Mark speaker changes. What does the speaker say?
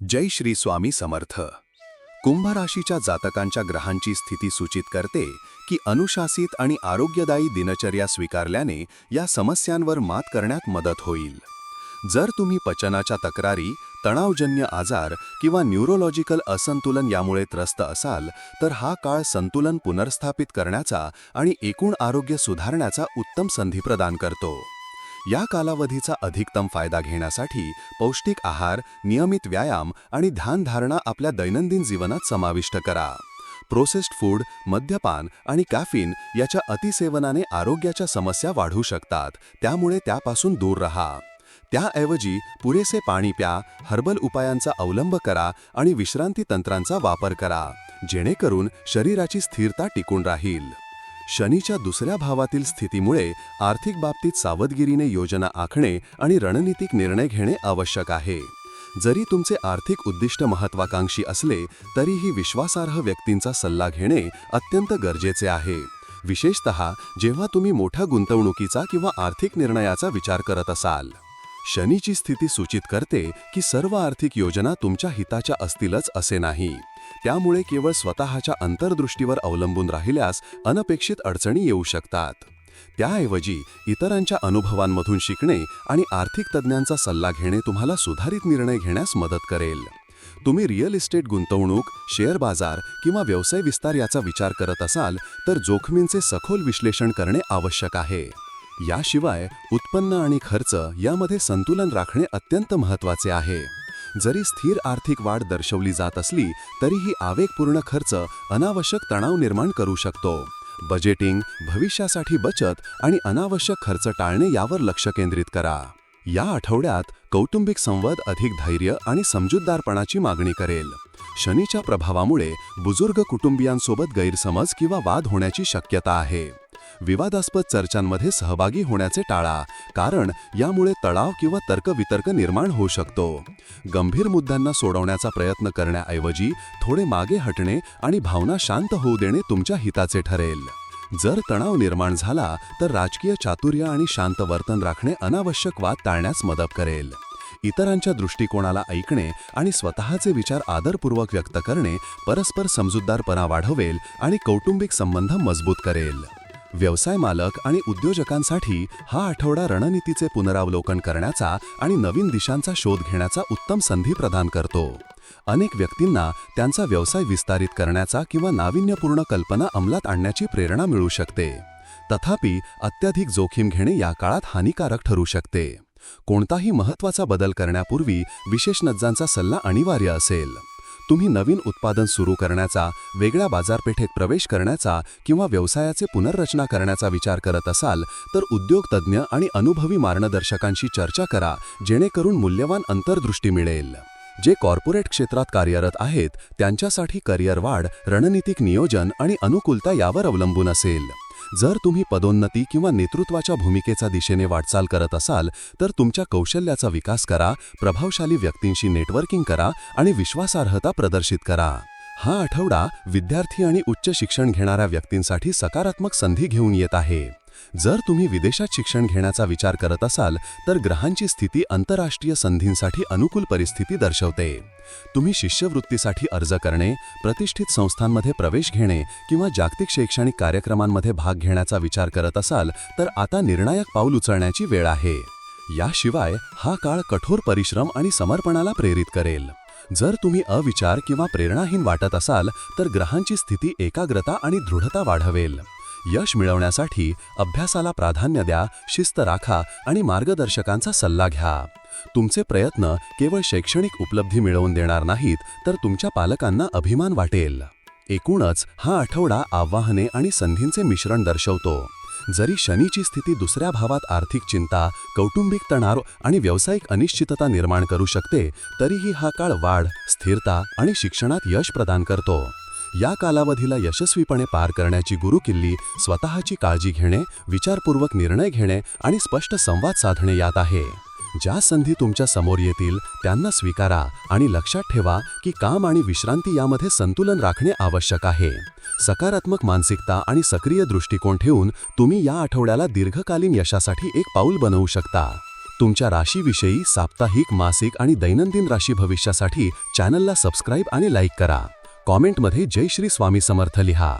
Speaker 1: जय श्री स्वामी समर्थ. कुंभ राशीच्या जातकांच्या ग्रहांची स्थिती सूचित करते की अनुशासित आणि आरोग्यदायी दिनचर्या स्वीकारल्याने या समस्यांवर मात करण्यात मदत होईल. जर तुम्ही पचनाच्या तक्रारी तणावजन्य आजार किंवा न्यूरोलॉजिकल असंतुलन यामुळे त्रस्त असाल तर हा काळ संतुलन पुनर्स्थापित करण्याचा आणि एकूण आरोग्य सुधारण्याचा उत्तम संधी प्रदान करतो. या कालावधीचा अधिकतम फायदा घेण्यासाठी पौष्टिक आहार नियमित व्यायाम आणि ध्यानधारणा आपल्या दैनंदिन जीवनात समाविष्ट करा. प्रोसेस्ड फूड मद्यपान आणि कॅफिन याच्या अतिसेवनाने आरोग्याच्या समस्या वाढू शकतात त्यामुळे त्यापासून दूर रहा. त्याऐवजी पुरेसे पाणी प्या हर्बल उपायांचा अवलंब करा आणि विश्रांती तंत्रांचा वापर करा जेणेकरून शरीराची स्थिरता टिकून राहील. शनीच्या दुसऱ्या भावातील स्थितीमुळे आर्थिक बाबतीत सावधगिरीने योजना आखणे आणि रणनीतिक निर्णय घेणे आवश्यक आहे. जरी तुमचे आर्थिक उद्दिष्ट महत्वाकांक्षी असले तरीही विश्वासार्ह व्यक्तींचा सल्ला घेणे अत्यंत गरजेचे आहे. विशेषत जेव्हा तुम्ही मोठ्या गुंतवणुकीचा किंवा आर्थिक निर्णयाचा विचार करत असाल. शनीची स्थिती सूचित करते की सर्व आर्थिक योजना तुमच्या हिताच्या असतीलच असे नाही. त्यामुळे केवळ स्वतःच्या अंतर्दृष्टीवर अवलंबून राहिल्यास अनपेक्षित अडचणी येऊ शकतात. त्याऐवजी इतरांच्या अनुभवांमधून शिकणे आणि आर्थिक तज्ज्ञांचा सल्ला घेणे तुम्हाला सुधारित निर्णय घेण्यास मदत करेल. तुम्ही रिअल इस्टेट गुंतवणूक शेअर बाजार किंवा व्यवसाय विस्तार याचा विचार करत असाल तर जोखमींचे सखोल विश्लेषण करणे आवश्यक आहे. याशिवाय उत्पन्न आणि खर्च यामध्ये संतुलन राखणे अत्यंत महत्त्वाचे आहे. जरी स्थिर आर्थिक वाढ दर्शवली जात असली तरीही आवेगपूर्ण खर्च अनावश्यक तणाव निर्माण करू शकतो. बजेटिंग भविष्यासाठी बचत आणि अनावश्यक खर्च टाळणे यावर लक्ष केंद्रित करा. या आठवड्यात कौटुंबिक संवाद अधिक धैर्य आणि समजूतदारपणाची मागणी करेल. शनीच्या प्रभावामुळे बुजुर्ग कुटुंबियांसोबत गैरसमज किंवा वाद होण्याची शक्यता आहे. विवादास्पद चर्चांमध्ये सहभागी होण्याचे टाळा कारण यामुळे तणाव किंवा तर्कवितर्क निर्माण होऊ शकतो. गंभीर मुद्द्यांना सोडवण्याचा प्रयत्न करण्याऐवजी थोडे मागे हटणे आणि भावना शांत होऊ देणे तुमच्या हिताचे ठरेल. जर तणाव निर्माण झाला तर राजकीय चातुर्य आणि शांत वर्तन राखणे अनावश्यक वाद टाळण्यास मदत करेल. इतरांच्या दृष्टिकोनाला ऐकणे आणि स्वतःचे विचार आदरपूर्वक व्यक्त करणे परस्पर समजूतदारपणा वाढवेल आणि कौटुंबिक संबंध मजबूत करेल. व्यवसाय मालक आणि उद्योजकांसाठी हा आठवडा रणनीतीचे पुनरावलोकन करण्याचा आणि नवीन दिशांचा शोध घेण्याचा उत्तम संधी प्रदान करतो. अनेक व्यक्तींना त्यांचा व्यवसाय विस्तारित करण्याचा किंवा नाविन्यपूर्ण कल्पना अंमलात आणण्याची प्रेरणा मिळू शकते. तथापि अत्याधिक जोखीम घेणे या काळात हानिकारक ठरू शकते. कोणताही महत्त्वाचा बदल करण्यापूर्वी विशेषज्ञांचा सल्ला अनिवार्य असेल. तुम्ही नवीन उत्पादन सुरू करण्याचा वेगळ्या बाजारपेठेत प्रवेश करण्याचा किंवा व्यवसायाचे पुनर्रचना करण्याचा विचार करत असाल तर उद्योगतज्ज्ञ आणि अनुभवी मार्गदर्शकांशी चर्चा करा जेणेकरून मूल्यवान अंतर्दृष्टी मिळेल. जे कॉर्पोरेट क्षेत्रात कार्यरत आहेत त्यांच्यासाठी करिअर वाढ रणनीतिक नियोजन आणि अनुकूलता यावर अवलंबून असेल. जर तुम्ही पदोन्नती किंवा नेतृत्वाच्या भूमिकेचा दिशेने वाटचाल करत असाल तर तुमच्या कौशल्याचा विकास करा प्रभावशाली व्यक्तींशी नेटवर्किंग करा आणि विश्वासार्हता प्रदर्शित करा. हा आठवडा विद्यार्थी आणि उच्च शिक्षण घेणाऱ्या व्यक्तींसाठी सकारात्मक संधी घेऊन येत आहे. जर तुम्ही विदेशात शिक्षण घेण्याचा विचार करत असाल तर ग्रहांची स्थिती आंतरराष्ट्रीय संधींसाठी अनुकूल परिस्थिती दर्शवते. तुम्ही शिष्यवृत्तीसाठी अर्ज करणे प्रतिष्ठित संस्थांमध्ये प्रवेश घेणे किंवा जागतिक शैक्षणिक कार्यक्रमांमध्ये भाग घेण्याचा विचार करत असाल तर आता निर्णायक पाऊल उचलण्याची वेळ आहे. याशिवाय हा काळ कठोर परिश्रम आणि समर्पणाला प्रेरित करेल. जर तुम्ही अविचार किंवा प्रेरणाहीन वाटत असाल तर ग्रहांची स्थिती एकाग्रता आणि दृढता वाढवेल. यश मिळवण्यासाठी अभ्यासाला प्राधान्य द्या शिस्त राखा आणि मार्गदर्शकांचा सल्ला घ्या. तुमचे प्रयत्न केवळ शैक्षणिक उपलब्धी मिळवून देणार नाहीत तर तुमच्या पालकांना अभिमान वाटेल. एकूणच हा आठवडा आव्हाने आणि संधींचे मिश्रण दर्शवतो. जरी शनीची स्थिती दुसऱ्या भावात आर्थिक चिंता कौटुंबिक तणाव आणि व्यावसायिक अनिश्चितता निर्माण करू शकते तरीही हा काळ वाढ स्थिरता आणि शिक्षणात यश प्रदान करतो. या कालावधीला यशस्वीपणे पार करण्याची गुरुकिल्ली स्वतःची काळजी घेणे विचारपूर्वक निर्णय घेणे आणि स्पष्ट संवाद साधणे यात आहे. ज्या संधी तुमच्यासमोर येतील त्यांना स्वीकारा आणि लक्षात ठेवा की काम आणि विश्रांती यामध्ये संतुलन राखणे आवश्यक आहे. सकारात्मक मानसिकता आणि सक्रिय दृष्टिकोन ठेवून तुम्ही या आठवड्याला दीर्घकालीन यशासाठी एक पाऊल बनवू शकता. तुमच्या राशीविषयी साप्ताहिक मासिक आणि दैनंदिन राशी भविष्यासाठी चॅनलला सबस्क्राईब आणि लाईक करा. कॉमेंटमध्ये जय श्री स्वामी समर्थ लिहा.